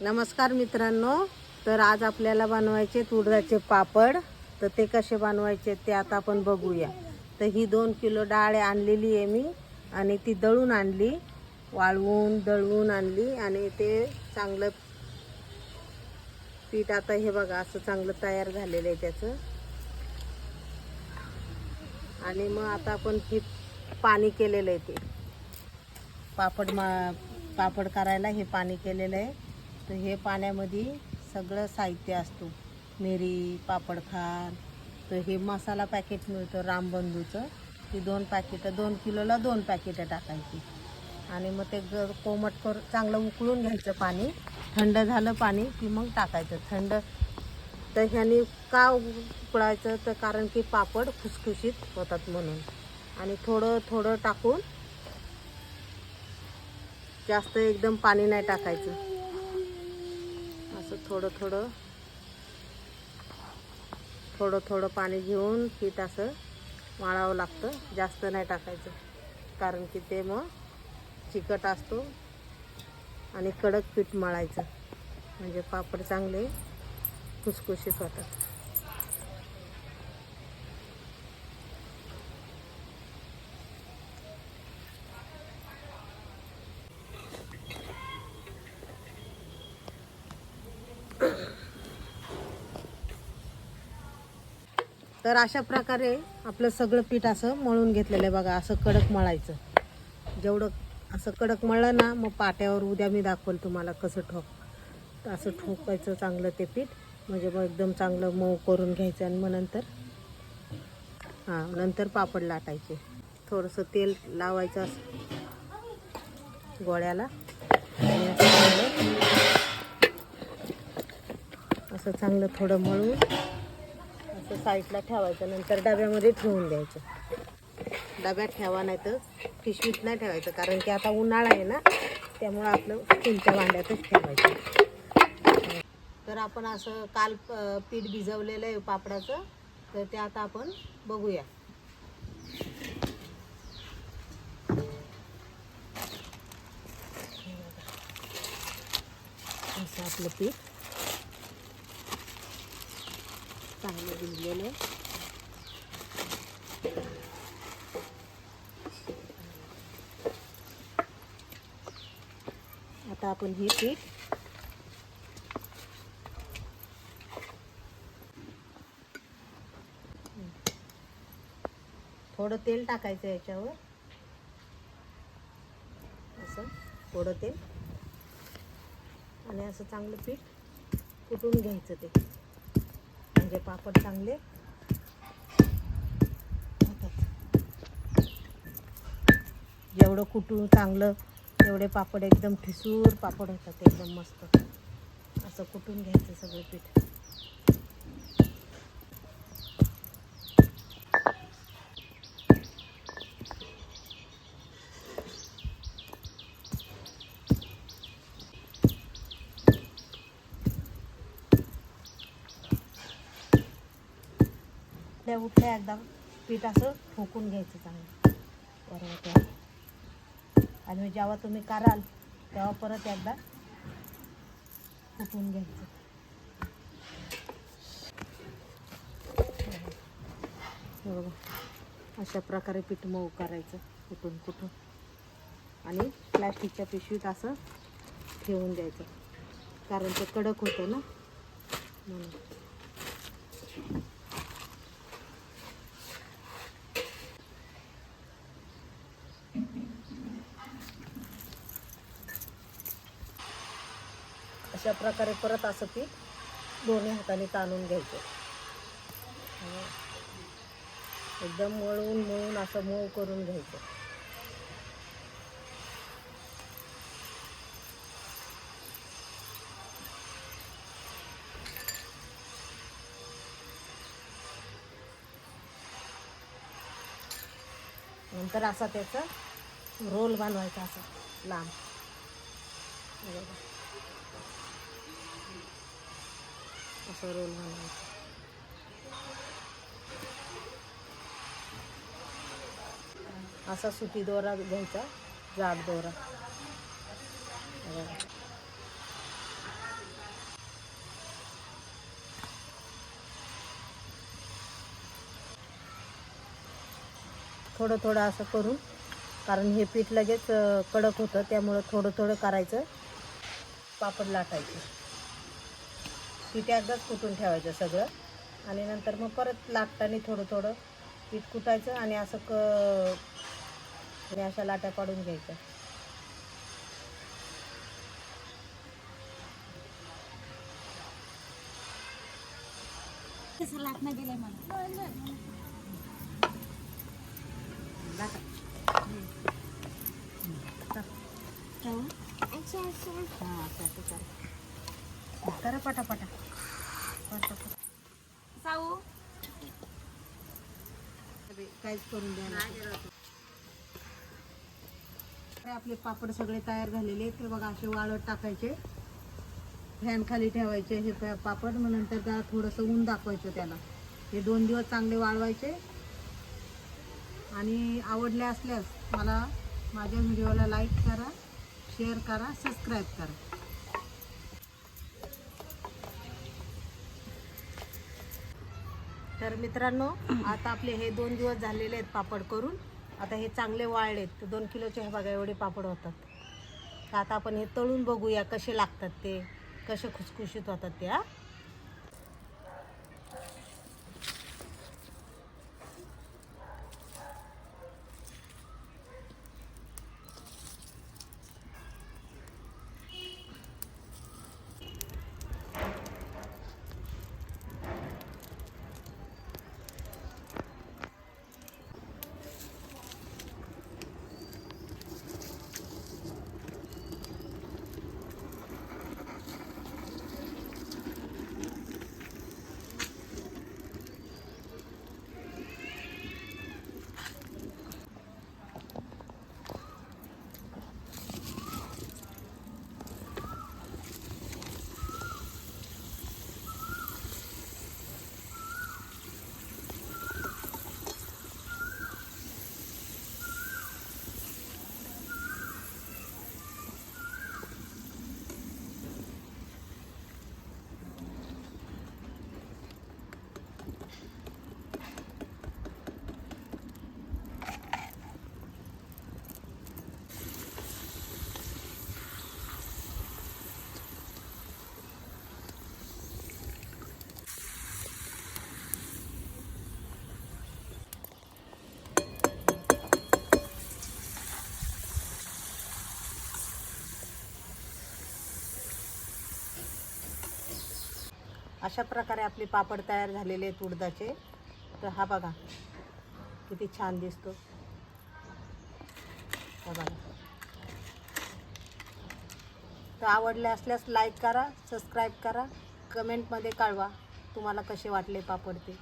नमस्कार मित्रांनो. तर आज आपल्याला बनवायचे तुरडाचे पापड. तर ते कसे बनवायचे ते आता आपण बघूया. तर ही दोन किलो डाळ आणलेली आहे मी आणि ती दळून आणली. वाळवून दळवून आणली आणि ते चांगलं पीठ आता हे बघा असं चांगलं तयार झालेलं आहे त्याचं. आणि मग आता आपण हे पाणी केलेलं आहे ते. पापड मा पापड करायला हे पाणी केलेलं आहे. तर हे पाण्यामध्ये सगळं साहित्य असतो. मिरी पापड खार तर हे मसाला पॅकेट मिळतं रामबंधूचं. ती दोन पॅकेटं दोन किलोला दोन पॅकेटं टाकायची. आणि मग ते ग कोमट कर चांगलं उकळून घ्यायचं पाणी. थंड झालं पाणी की मग टाकायचं. थंड तर ह्याने का उकळायचं? तर कारण की पापड खुसखुशीत होतात म्हणून. आणि थोडं थोडं टाकून जास्त एकदम पाणी नाही टाकायचं. थोडं थोडं थोडं थोडं पाणी घेऊन पीठ असं वाळावं लागतं. जास्त नाही टाकायचं. कारण की ते मग चिकट असतो आणि कडक पीठ मळायचं. म्हणजे पापड चांगले खुसखुशीत होतात. तर अशा प्रकारे आपलं सगळं पीठ असं मळून घेतलेलं आहे बघा असं कडक मळायचं. जेवढं असं कडक मळलं ना मग पाट्यावर उद्या मी दाखवल तुम्हाला कसं ठोक असं ठोकायचं चांगलं ते पीठ. म्हणजे मग एकदम चांगलं मऊ करून घ्यायचं आणि मग नंतर हां नंतर पापड लाटायचे. थोडंसं तेल लावायचं असं गोळ्याला. असं चांगलं असं चांगलं थोडं मळून असं साईडला ठेवायचं नंतर डब्यामध्ये ठेवून द्यायचं. डब्यात ठेवा नाही तर पिशवीत नाही ठेवायचं कारण की आता उन्हाळा आहे ना त्यामुळं आपलं चिंच्या भांड्यातच ठेवायचं. तर आपण असं काल पीठ भिजवलेलं आहे पापडाचं तर ते आता आपण बघूया. असं आपलं पीठ. चांगलं भिजलेलं. आहे आता आपण हे पीठ थोडं तेल टाकायचं याच्यावर. असं थोडं तेल. आणि असं चांगलं पीठ कुटून घ्यायचं ते. म्हणजे पापड चांगले. होतात जेवढं कुटून चांगलं तेवढे पापड एकदम ठिसूर पापड होतात एकदम मस्त. असं कुटून घ्यायचं सगळं पीठ. उठल्या उठल्या एकदा पीठ असं ठोकून घ्यायचं चांगलं. बरोबर आणि जेव्हा तुम्ही कराल तेव्हा परत एकदा फुटून घ्यायचं. हे बघा अशा प्रकारे पीठ मऊ करायचं कुठून कुठून आणि प्लॅस्टिकच्या पिशवीत असं ठेवून द्यायचं. कारण ते कडक होतं ना म्हणून. अशा प्रकारे परत असं पीठ दोन्ही हाताने ताणून घ्यायचं. एकदम मळून मळून असं मऊ करून घ्यायचं. नंतर असा त्याचा रोल बनवायचा असा लांब. असा रोल बनवायचा असा सुती दोरा घ्यायचा जाड दोरा. थोडं थोडं असं करून कारण हे पीठ लगेच कडक होतं त्यामुळं थोडं थोडं करायचं पापड लाटायचं. पीठ एकदाच कुटून ठेवायचं सगळं. आणि नंतर मग परत लाटताना थोडं थोडं पीठ कुटायचं आणि असं क आणि अशा लाट्या पाडून घ्यायच्या. लाटा. हां. असं असं करा करा पटापटा. साऊ. काहीच करून द्या ना. आपले पापड सगळे तयार झालेले आहेत. ते बघा असे वाळत टाकायचे. फॅन खाली ठेवायचे हे पापड. मग नंतर त्याला थोडंसं ऊन दाखवायचं त्याला. हे दोन दिवस चांगले वाळवायचे. आणि आवडले असल्यास मला माझ्या व्हिडिओला लाईक करा शेअर करा सबस्क्राईब करा. तर मित्रांनो आता आपले हे दोन दिवस झालेले आहेत पापड करून. आता हे चांगले वाळले आहेत. तर दोन किलोचे हे बघा एवढे पापड होतात. तर आता आपण हे तळून बघूया कसे लागतात ते कसे खुसखुशीत होतात ते हा. अशा प्रकारे आपले पापड तयार झालेले आहेत उडदाचे. तर हा बघा किती छान दिसतो. बघा. तर आवडले असल्यास लाईक करा सबस्क्राईब करा. कमेंटमध्ये कळवा तुम्हाला कसे वाटले पापड ते